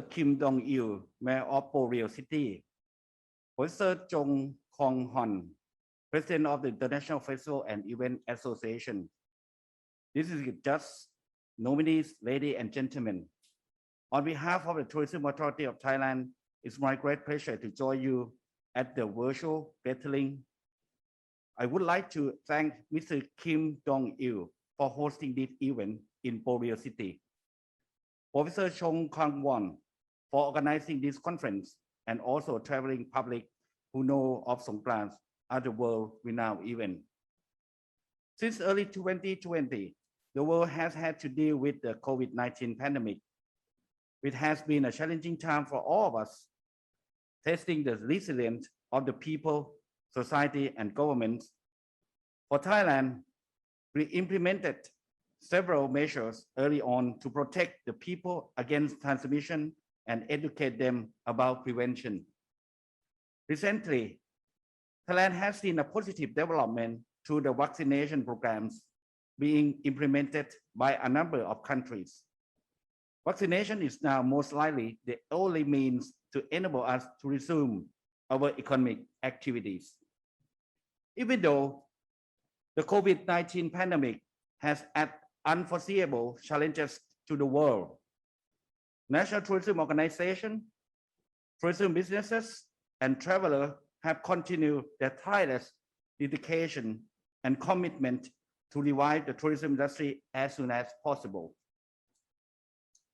Kim Dong Il, Mayor of Boreal City, Professor Jong Kong Hon, President of the International Festival and Event Association. This is just nominees, ladies and gentlemen. On behalf of the Tourism Authority of Thailand, it's my great pleasure to join you at the virtual gathering. I would like to thank Mr. Kim Dong Il for hosting this event in Boreal City. Professor Chong Kang Won for organizing this conference and also traveling public who know of Songkran as a world renowned event. Since early 2020, the world has had to deal with the COVID-19 pandemic. It has been a challenging time for all of us, testing the resilience of the people, society, and governments. For Thailand, we implemented several measures early on to protect the people against transmission and educate them about prevention. Recently, Thailand has seen a positive development through the vaccination programs being implemented by a number of countries. Vaccination is now most likely the only means to enable us to resume our economic activities. Even though the COVID-19 pandemic has added unforeseeable challenges to the world, National Tourism Organization, tourism businesses, and travelers have continued their tireless dedication and commitment to revive the tourism industry as soon as possible.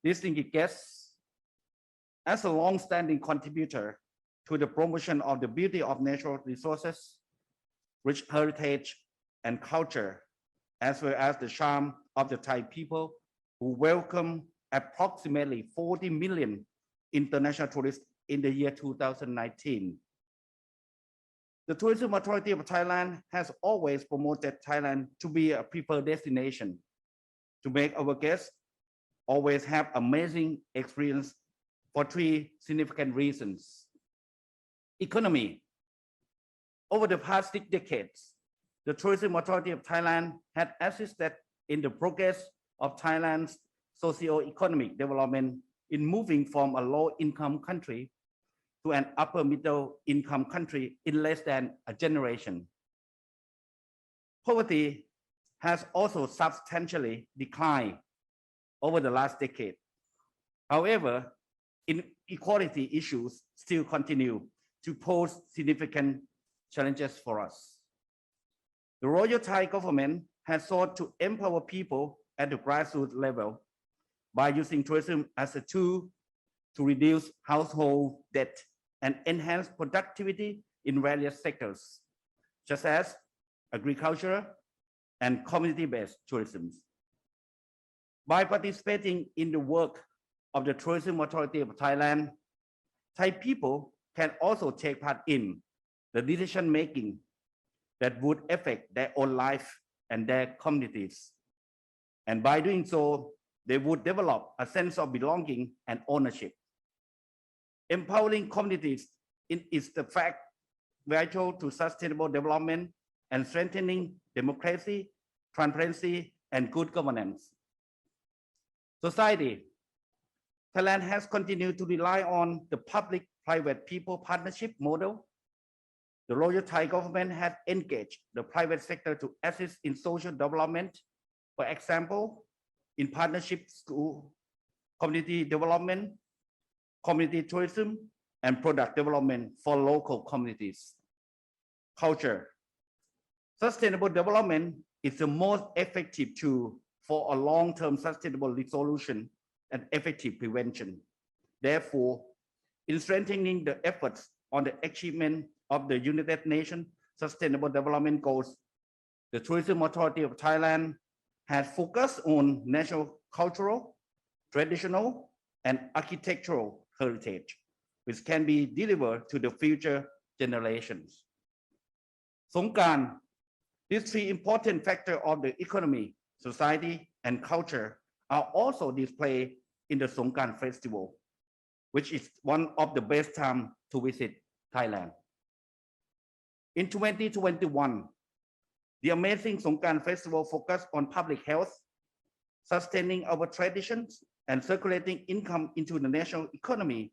Distinguished guests, as a long-standing contributor to the promotion of the beauty of natural resources, rich heritage and culture, as well as the charm of the Thai people who welcome approximately 40 million international tourists in the year 2019. The Tourism Authority of Thailand has always promoted Thailand to be a preferred destination to make our guests always have amazing experience for three significant reasons. Economy. Over the past six decades, the Tourism Authority of Thailand had assisted in the progress of Thailand's socio-economic development in moving from a low-income country to an upper middle income country in less than a generation. Poverty has also substantially declined over the last decade. However, inequality issues still continue to pose significant challenges for us. The Royal Thai government has sought to empower people at the grassroots level by using tourism as a tool to reduce household debt and enhance productivity in various sectors, such as agriculture and community-based tourism. By participating in the work of the Tourism Authority of Thailand, Thai people can also take part in the decision-making that would affect their own life and their communities. And by doing so, they would develop a sense of belonging and ownership. Empowering communities is the fact vital to sustainable development and strengthening democracy, transparency, and good governance. Society. Thailand has continued to rely on the public-private people partnership model. The Royal Thai government has engaged the private sector to assist in social development. For example, in partnership school, community development, community tourism, and product development for local communities. Culture. Sustainable development is the most effective tool for a long-term sustainable resolution and effective prevention. Therefore, in strengthening the efforts on the achievement of the United Nations Sustainable Development Goals, the Tourism Authority of Thailand has focused on national cultural, traditional, and architectural heritage, which can be delivered to the future generations. Songkran, these three important factors of the economy, society, and culture are also displayed in the Songkran Festival, which is one of the best time to visit Thailand. In 2021, the amazing Songkran Festival focused on public health, sustaining our traditions and circulating income into the national economy